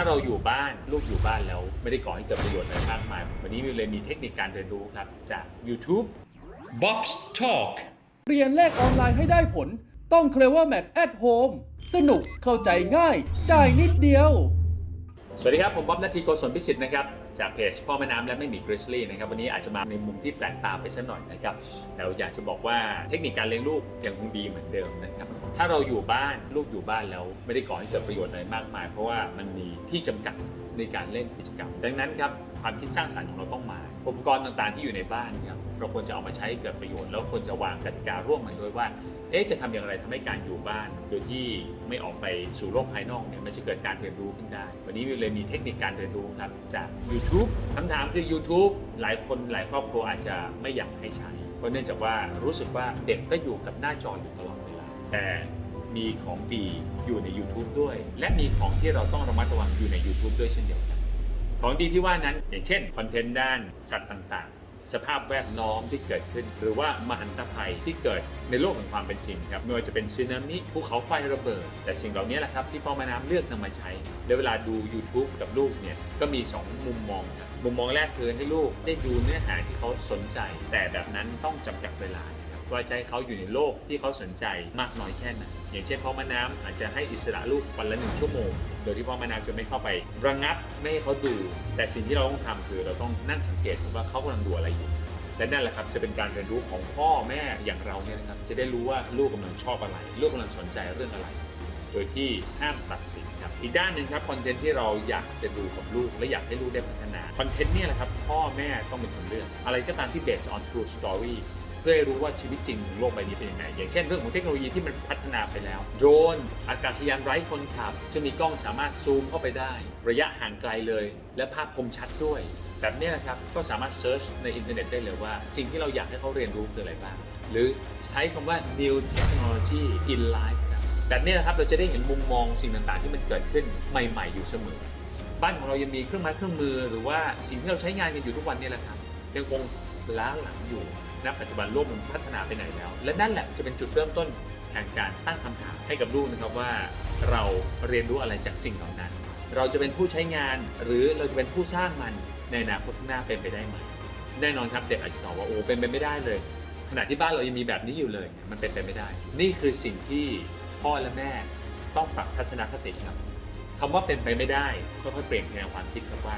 ถ้าเราอยู่บ้านลูกอยู่บ้านแล้ว ไม่ได้ก่อให้เกิดประโยชน์อะไรมากมาย วันนี้มีเลยมีเทคนิคการเรียนรู้ครับ จาก YouTube Bob's Talk เรียนเลขออนไลน์ให้ได้ผล ต้อง Clever Math at Home สนุกเข้าใจง่าย จ่ายนิดเดียว สวัสดีครับ ผมบ๊อบนาทีโกศลพิสิทธิ์นะครับจากเพจพ่อแม่น้ำและไม่มีกริซลี่นะครับวันนี้อาจจะมาในมุมที่แปลกตาไปสักหน่อยนะครับแต่อยากจะบอกว่าเทคนิคการเลี้ยงลูกยังคงดีเหมือนเดิมนะครับถ้าเราอยู่บ้านลูกอยู่บ้านแล้วไม่ได้ก่อให้เกิดประโยชน์อะไรมากมาย เพราะว่ามันมีที่จำกัด ในการเล่นกิจกรรม ดังนั้นครับความคิดสร้างสรรค์ของเราต้องมา อุปกรณ์ต่างๆที่อยู่ในบ้านครับเราควรจะเอามาใช้เกิดประโยชน์แล้วควรจะวางกติการ่วมกันด้วยว่าเอ๊ะจะทำอย่างไรทำให้การอยู่บ้านโดยที่ไม่ออกไปสู่โลกภายนอกเนี่ยมันจะเกิดการเรียนรู้ขึ้นได้ วันนี้เลยมีเทคนิคการเรียนรู้ครับจาก YouTube คำถามคือ YouTube หลายคนหลายครอบครัวอาจจะไม่อยากให้ใช้เพราะเนื่องจากว่ารู้สึกว่าเด็กก็อยู่กับหน้าจออยู่ตลอดเวลาแต่ มีของดีอยู่ใน YouTube ด้วย และมีของที่เราต้องระมัดระวังอยู่ใน YouTube ด้วยเช่นเดียวกัน ของดีที่ว่านั้นอย่างเช่นคอนเทนต์ด้านสัตว์ต่างๆ สภาพแวดล้อมที่เกิดขึ้น หรือว่ามหันตภัยที่เกิดในโลกแห่งความเป็นจริงครับไม่ว่าจะเป็นสึนามิภูเขาไฟระเบิด แต่สิ่งเหล่านี้แหละครับที่พ่อแม่น้ำเลือกนำมาใช้และเวลาดู YouTube กับลูกเนี่ยก็มี 2 มุมมองครับมุมมองแรกคือให้ลูกได้ดูเนื้อหาที่เขาสนใจ แต่แบบนั้นต้องจำกัดเวลา ว่าจะให้เขาอยู่ในโลกที่เขาสนใจมากน้อยแค่ไหนอย่างเช่นพ่อแม่น้ำอาจจะให้อิสระลูกวันละหนึ่งชั่วโมง โดยที่พ่อแม่น้ำจะไม่เข้าไประงับไม่ให้เขาดู แต่สิ่งที่เราต้องทำคือเราต้องนั่งสังเกตว่าเขากำลังดูอะไรอยู่และนั่นแหละครับจะเป็นการเรียนรู้ของพ่อแม่อย่างเราเนี่ยนะครับจะได้รู้ว่าลูกกำลังชอบอะไร ลูกกำลังสนใจเรื่องอะไร โดยที่ห้ามตัดสินครับอีกด้านหนึ่งครับคอนเทนต์ที่เราอยากจะดูกับลูก และอยากให้ลูกได้พัฒนาคอนเทนต์เนี่ยแหละครับพ่อแม่ต้องเป็นคนเลือกอะไรก็ตามที่ based on true story เพื่อให้รู้ว่าชีวิตจริงของโลกใบนี้เป็นยังไงอย่างเช่นเรื่องของเทคโนโลยีที่มันพัฒนาไปแล้ว โดรนอากาศยานไร้คนขับซึ่งมีกล้องสามารถซูมเข้าไปได้ ระยะห่างไกลเลย และภาพคมชัดด้วย แบบนี้นะครับก็สามารถเซิร์ชในอินเทอร์เน็ตได้เลยว่า สิ่งที่เราอยากให้เขาเรียนรู้คืออะไรบ้างหรือใช้คำว่า new technology in life แบบนี้นะครับเราจะได้เห็นมุมมองสิ่งต่างๆ ที่มันเกิดขึ้นใหม่ ๆ อยู่เสมอ บ้านของเรายังมีเครื่องไม้เครื่องมือ หรือว่าสิ่งที่เราใช้งานกันอยู่ทุกวันนี้แหละครับยังคงล้าหลังอยู่ ณปัจจุบันโลกมันพัฒนาไปไหนแล้ว และนั่นแหละจะเป็นจุดเริ่มต้นแห่งการตั้งคำถามให้กับลูกนะครับว่า เราเรียนรู้อะไรจากสิ่งเหล่านั้น เราจะเป็นผู้ใช้งานหรือเราจะเป็นผู้สร้างมันในอนาคตข้างหน้าเป็นไปได้ไหมแน่นอนครับเด็กอาจจะตอบว่าโอ้เป็นไปไม่ได้เลย ขณะที่บ้านเรายังมีแบบนี้อยู่เลย มันเป็นไปไม่ได้ นี่คือสิ่งที่พ่อและแม่ต้องปรับทัศนคติครับคำว่าเป็นไปไม่ได้ค่อยๆเปลี่ยนแปลงความคิดครับว่า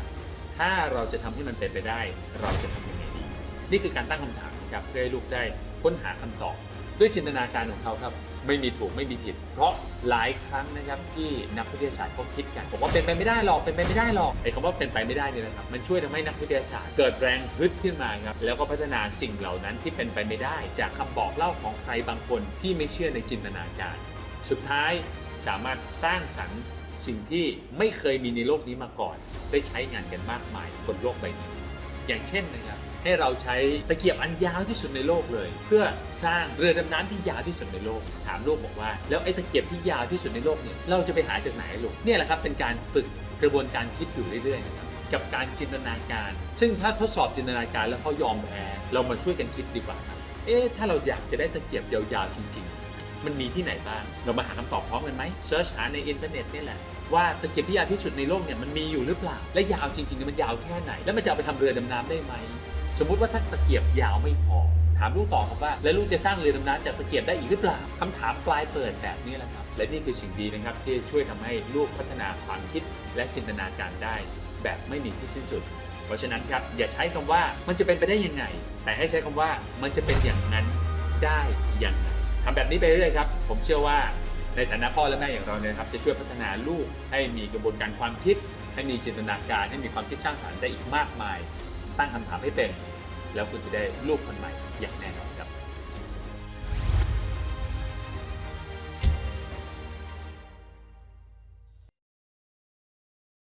ถ้าเราจะทำให้มันเป็นไปได้ เราจะทำยังไงดี นี่คือการตั้งคำถาม ครับเพื่อให้ลูกได้ค้นหาคำตอบ ด้วยจินตนาการของเขาครับไม่มีถูกไม่มีผิด เพราะหลายครั้งนะครับที่นักวิทยาศาสตร์เขาคิดกันบอกว่าเป็นไปไม่ได้หรอกเป็นไปไม่ได้หรอกไอ้คำว่าเป็นไปไม่ได้นี่นะครับมันช่วยทำให้นักวิทยาศาสตร์เกิดแรงฮึดขึ้นมาครับแล้วก็พัฒนาสิ่งเหล่านั้นที่เป็นไปไม่ได้ จากคำบอกเล่าของใครบางคนที่ไม่เชื่อในจินตนาการ สุดท้ายสามารถสร้างสรรค์สิ่งที่ไม่เคยมีในโลกนี้มาก่อน ได้ใช้งานกันมากมายบนโลกใบนี้อย่างเช่นนะครับ ให้เราใช้ตะเกียบอันยาวที่สุดในโลกเลย เพื่อสร้างเรือดำน้ำที่ยาวที่สุดในโลก ถามลูกบอกว่า แล้วไอ้ตะเกียบที่ยาวที่สุดในโลกเนี่ยเราจะไปหาจากไหนลูกเนี่ยแหละครับเป็นการฝึกกระบวนการคิดอยู่เรื่อยๆนะครับกับการจินตนาการ ซึ่งถ้าทดสอบจินตนาการแล้วเขายอมแพ้เรามาช่วยกันคิดดีกว่าครับเอ๊ะถ้าเราอยากจะได้ตะเกียบยาวๆจริง ๆ มันมีที่ไหนบ้าง เรามาหาคำตอบพร้อมกันไหมเซิร์ชหาในอินเทอร์เน็ตนี่แหละว่าตะเกียบที่ยาวที่สุดในโลกเนี่ยมันมีอยู่หรือเปล่า และยาวจริงๆเนี่ยมันยาวแค่ไหน แล้วมันจะเอาไปทำเรือดำน้ำได้ไหม สมมุติว่าถ้าตะเกียบยาวไม่พอ ถามลูกต่อครับว่า แล้วลูกจะสร้างเรือดำน้ำจากตะเกียบได้อีกหรือเปล่าคำถามปลายเปิดแบบนี้แหละครับ และนี่คือสิ่งดีนะครับที่ช่วยทำให้ลูกพัฒนาความคิดและจินตนาการได้ แบบไม่มีที่สิ้นสุด เพราะฉะนั้นครับอย่าใช้คำว่ามันจะเป็นไปได้ยังไง แต่ให้ใช้คำว่ามันจะเป็นอย่างนั้นได้อย่างไรทำแบบนี้ไปเรื่อยครับ ผมเชื่อว่าในฐานะพ่อและแม่อย่างเราเนี่ยครับจะช่วยพัฒนาลูกให้มีกระบวนการความคิด ให้มีจินตนาการให้มีความคิดสร้างสรรค์ได้อีกมากมาย ตั้งคำถามให้เป็น แล้วคุณจะได้ลูกคนใหม่อย่างแน่น